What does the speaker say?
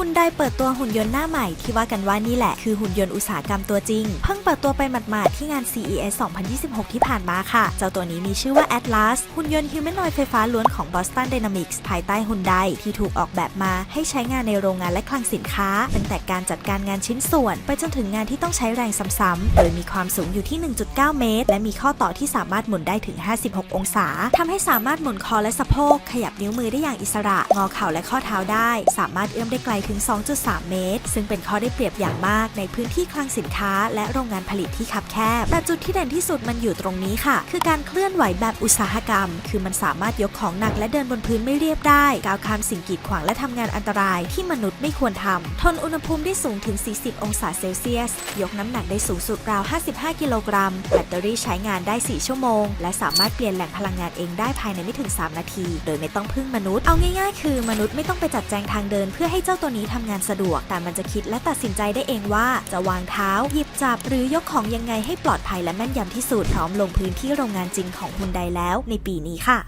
ฮุนไดเปิดตัวหุ่นยนต์หน้าใหม่ที่ว่ากันว่านี่แหละคือหุ่นยนต์อุตสาหกรรมตัวจริง เพิ่งเปิดตัวไปหมาดๆที่งาน CES 2026 ที่ผ่านมาค่ะ เจ้าตัวนี้มีชื่อว่า Atlas หุ่นยนต์ฮิวแมนนอยไฟฟ้าล้วนของ Boston Dynamics ภายใต้ฮุนไดที่ถูกออกแบบมาให้ใช้งานในโรงงานและคลังสินค้า ตั้งแต่การจัดการงานชิ้นส่วน ไปจนถึงงานที่ต้องใช้แรงซ้ำๆโดยมีความสูงอยู่ที่ 1.9 เมตร และมีข้อต่อที่สามารถหมุนได้ถึง 56 องศาทำให้สามารถหมุนคอและสะโพกขยับนิ้วมือได้อย่างอิสระ งอเข่าและข้อเท้าได้ สามารถเอื้อมได้ไกลถึง 2.3 เมตร ซึ่งเป็นข้อได้เปรียบอย่างมากในพื้นที่คลังสินค้า และโรงงานผลิตที่คับแคบ แต่จุดที่เด่นที่สุดมันอยู่ตรงนี้ค่ะ คือการเคลื่อนไหวแบบอุตสาหกรรม คือมันสามารถยกของหนักและเดินบนพื้นไม่เรียบได้ ก้าวข้ามสิ่งกีดขวางและทำงานอันตรายที่มนุษย์ไม่ควรทำ ทนอุณหภูมิได้สูงถึง 40 องศาเซลเซียส ยกน้ำหนักได้สูงสุดราว 55 กิโลกรัม แบตเตอรี่ใช้งานได้ 4 ชั่วโมง และสามารถเปลี่ยนแหล่งพลังงานเองได้ภายในไม่ถึง 3 นาที โดยไม่ต้องพึ่งมนุษย์ เอาง่ายๆ คือมนุษย์ไม่ต้องไปจัดแจงทางเดินเพื่อให้เจ้าตัวนี้ทำงานสะดวก แต่มันจะคิดและตัดสินใจได้เองว่าจะวางเท้า หยิบจับ หรือยกของยังไงให้ปลอดภัยและแม่นยำที่สุดพร้อมลงพื้นที่โรงงานจริงของฮุนไดแล้วในปีนี้ค่ะ